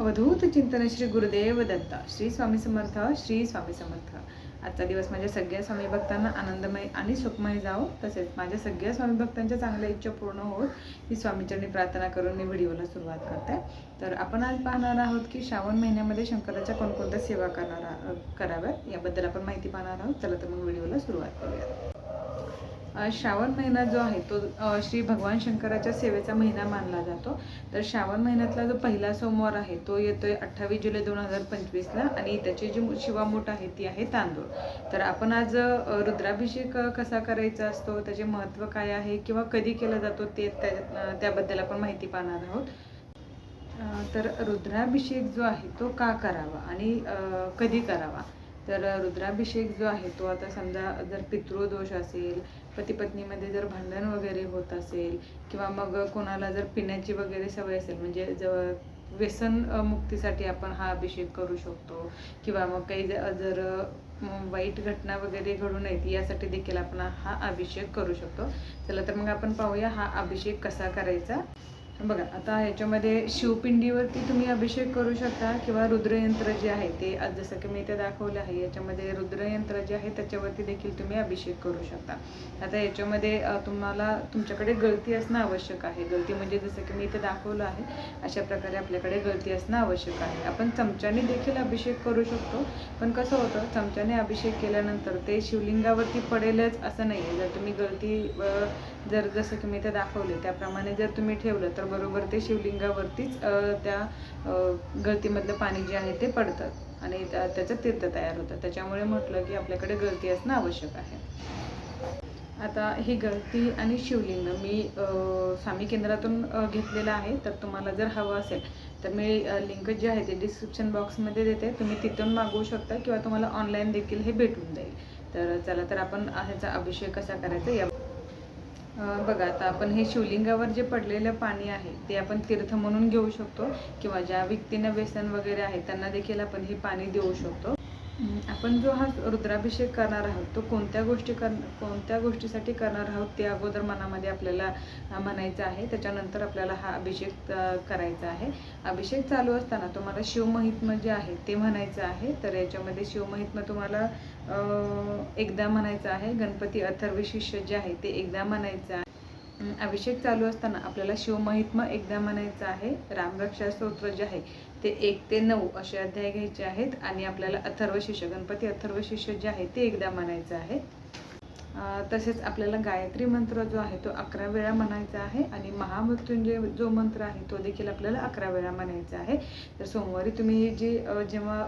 अवधूत चिंतन श्री गुरुदेव दत्ता. श्री स्वामी समर्थ श्री स्वामी समर्थ. आजचा दिवस माझ्या सगळ्या स्वामी भक्तांना आनंदमय आणि सुखमय जावो. तसेच माझ्या सगळ्या स्वामी भक्तांच्या चांगल्या इच्छा पूर्ण होत ही स्वामीचरणी प्रार्थना करून मी व्हिडिओला सुरुवात करते. तर आपण आज पाहणार आहोत की श्रावण महिन्यामध्ये शंकराच्या कोणकोणत्या सेवा करणार आ- कराव्यात? याबद्दल आपण माहिती पाहणार आहोत. चला तर मग व्हिडिओला सुरुवात करूया. श्रावण महिना जो आहे तो श्री भगवान शंकराच्या सेवेचा महिना मानला जातो. तर श्रावण महिन्यातला जो पहिला सोमवार आहे तो येतो आहे अठ्ठावीस जुलै दोन हजार पंचवीसला आणि त्याची जी शिवामूठ आहे ती आहे तांदूळ. तर आपण आज रुद्राभिषेक कसा करायचा असतो त्याचे महत्त्व काय आहे किंवा कधी केला जातो ते त्या- त्याबद्दल आपण माहिती पाहणार आहोत. तर रुद्राभिषेक जो आहे तो का करावा आणि कधी करावा? तर रुद्राभिषेक जो आहे तो आता समजा जर पितृदोष असेल पतीपत्नीमध्ये जर भांडण वगैरे होत असेल किंवा मग कोणाला जर पिण्याची वगैरे सवय असेल म्हणजे ज व्यसन मुक्तीसाठी आपण हा अभिषेक करू शकतो किंवा मग काही ज- जर वाईट घटना वगैरे घडू नयेत यासाठी देखील आपण हा अभिषेक करू शकतो. चला तर मग आपण पाहूया हा अभिषेक कसा करायचा. बघा आता ह्याच्यामध्ये शिवपिंडीवरती तुम्ही अभिषेक करू शकता किंवा रुद्रयंत्र जे आहे ते आज जसं की मी इथे दाखवलं आहे याच्यामध्ये रुद्रयंत्र जे आहे त्याच्यावरती देखील तुम्ही अभिषेक करू शकता. आता याच्यामध्ये तुम्हाला तुमच्याकडे गळती असणं आवश्यक आहे. गळती म्हणजे जसं की मी इथे दाखवलं आहे अशा प्रकारे आपल्याकडे गळती असणं आवश्यक आहे. आपण चमच्याने देखील अभिषेक करू शकतो पण कसं होतं चमच्याने अभिषेक केल्यानंतर ते शिवलिंगावरती पडेलच असं नाही आहे जर तुम्ही गळती जर जसं की मी इथे दाखवले त्याप्रमाणे जर तुम्ही ठेवलं तर बरोबर ते शिवलिंगावरतीच त्या गळतीमधलं पाणी जे आहे ते पडतं आणि त्याचं तीर्थ तयार होतं. त्याच्यामुळे म्हटलं की आपल्याकडे गळती असणं आवश्यक आहे. आता ही गळती आणि शिवलिंग मी स्वामी केंद्रातून घेतलेलं आहे. तर तुम्हाला जर हवं असेल तर मी लिंक जे आहे ते डिस्क्रिप्शन बॉक्समध्ये देते. तुम्ही तिथून मागवू शकता किंवा तुम्हाला ऑनलाईन देखील हे भेटून जाईल. तर चला तर आपण ह्याचा अभिषेक कसा करायचा या बघा आता आपण हे शिवलिंगावर जे पडलेलं पाणी आहे ते आपण तीर्थ म्हणून घेऊ शकतो किंवा ज्या व्यक्तींना व्यसन वगैरे आहे त्यांना देखील आपण हे पाणी देऊ शकतो. आपण जो हा रुद्राभिषेक करणार आहोत तो कोणत्या गोष्टी कर कोणत्या गोष्टीसाठी करणार आहोत ते अगोदर मनामध्ये आपल्याला म्हणायचं आहे. त्याच्यानंतर आपल्याला हा अभिषेक करायचा आहे. अभिषेक चालू असताना तुम्हाला शिवमहित्म जे आहे ते म्हणायचं आहे. तर याच्यामध्ये शिवमहित्म तुम्हाला एकदा म्हणायचं आहे. गणपती अथर्व शिष्य जे आहे ते एकदा म्हणायचं आहे. अभिषेक चालू असताना आपल्याला शिवमहित्म एकदा म्हणायचं आहे. रामरक्षा स्तोत्र जे आहे ते एक ते नऊ असे अध्याय घ्यायचे आहेत. आणि आपल्याला अथर्व शिष्य गणपती अथर्व शिष्य जे आहे ते एकदा म्हणायचं आहे तसेच आपल्याला गायत्री मंत्र जो आहे तो अकरा वेळा म्हणायचा आहे आणि महामृत्युंजय जो मंत्र आहे तो देखील आपल्याला अकरा वेळा म्हणायचा आहे. तर सोमवारी तुम्ही ही जी जेव्हा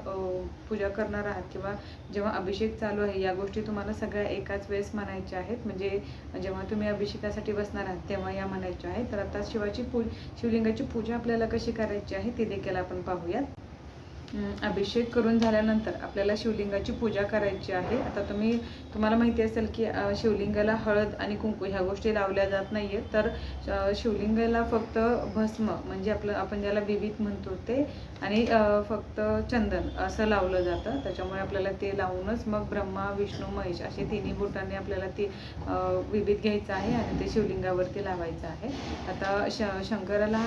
पूजा करणार आहात किंवा जेव्हा अभिषेक चालू आहे या गोष्टी तुम्हाला सगळ्या एकाच वेळेस म्हणायच्या आहेत. म्हणजे जेव्हा तुम्ही अभिषेकासाठी बसणार आहात तेव्हा या म्हणायच्या आहेत. तर आता शिवाची पू शिवलिंगाची पूजा आपल्याला कशी करायची आहे ती देखील आपण पाहूयात. अभिषेक करून झाल्यानंतर आपल्याला शिवलिंगाची पूजा करायची आहे. आता तुम्ही तुम्हाला माहिती असेल की शिवलिंगाला हळद आणि कुंकू ह्या गोष्टी लावल्या जात नाही आहेत तर शिवलिंगाला फक्त भस्म म्हणजे आपलं आपण ज्याला विविध म्हणतो ते आणि फक्त चंदन असं लावलं जातं. त्याच्यामुळे आपल्याला ते लावूनच मग ब्रह्मा विष्णू महेश असे तिन्ही बोटांनी आपल्याला ते विविध घ्यायचं आहे आणि ते शिवलिंगावरती लावायचं आहे. आता श शंकराला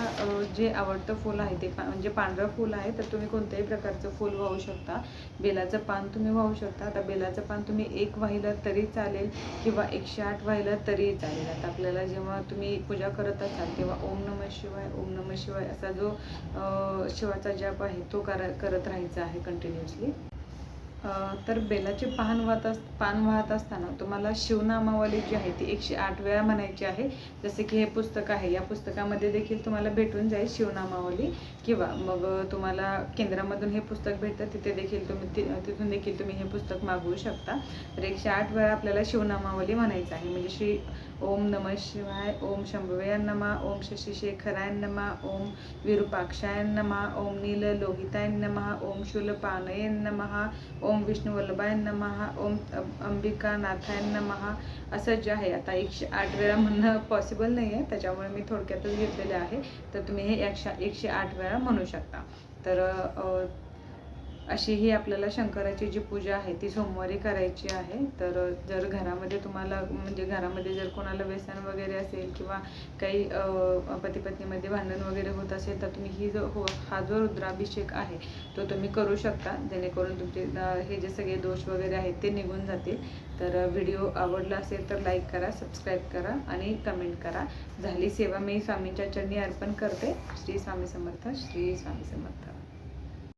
जे आवडतं फूल आहे ते पा- म्हणजे पांढरं फूल आहे तर तुम्ही कोणत्याही प्रकारचं फूल वाहू शकता. बेलाचं पान तुम्ही वाहू शकता. आता बेलाचं पान तुम्ही एक वाहिलं तरी चालेल किंवा एकशे आठ वाहिलं तरी चालेल. आता आपल्याला जेव्हा तुम्ही पूजा करत असाल तेव्हा ओम नम शिवाय ओम नम शिवाय असा जो शिवाचा जप आहे तो करा करत राहायचा आहे कंटिन्युअसली तर बेलाचे पान वाहत अस पान वाहत असताना तुम्हाला शिवनामावली जी आहे ती एकशे आठ वेळा म्हणायची आहे. जसे की हे पुस्तक आहे. या पुस्तकामध्ये देखील तुम्हाला भेटून जाईल शिवनामावली किंवा मग तुम्हाला केंद्रामधून हे पुस्तक भेटतं. तिथे देखील तुम्ही ति- तिथून देखील तुम्ही हे पुस्तक मागवू शकता. तर एकशे आठ वेळा आपल्याला शिवनामावली म्हणायचं आहे. म्हणजे श्री ओम नम शिवाय ओम शंभवे नमा ओम शशिशेखराय नमा ओम विरूपाक्षाय नमा ओम नील लोहिताय नमा ओम शूलपानय नमः ओम विष्णुवल्लभाय महा ओम अंबिका नाथाय महा असं जे आहे आता एकशे आठ वेळा म्हणणं पॉसिबल नाही आहे त्याच्यामुळे मी थोडक्यातच घेतलेले आहे. तर तुम्ही हे एकशे एकशे आठ वेळा म्हणू शकता. तर अशी ही आपल्याला शंकराची जी पूजा आहे ती सोमवारी करायची आहे. तर जर घरामध्ये तुम्हाला म्हणजे घरामध्ये जर कोणाला व्यसन वगैरे असेल किंवा काही पती पत्नीमध्ये भांडण वगैरे होत असेल तर तुम्ही ही जो हो हा जो रुद्राभिषेक आहे तो तुम्ही करू शकता. जेणेकरून तुमचे हे जे सगळे दोष वगैरे आहेत ते निघून जातील. तर व्हिडिओ आवडला असेल तर लाईक करा सबस्क्राईब करा आणि कमेंट करा. झाली सेवा. मी स्वामींच्या चरणी अर्पण करते. श्री स्वामी समर्थ श्री स्वामी समर्थ.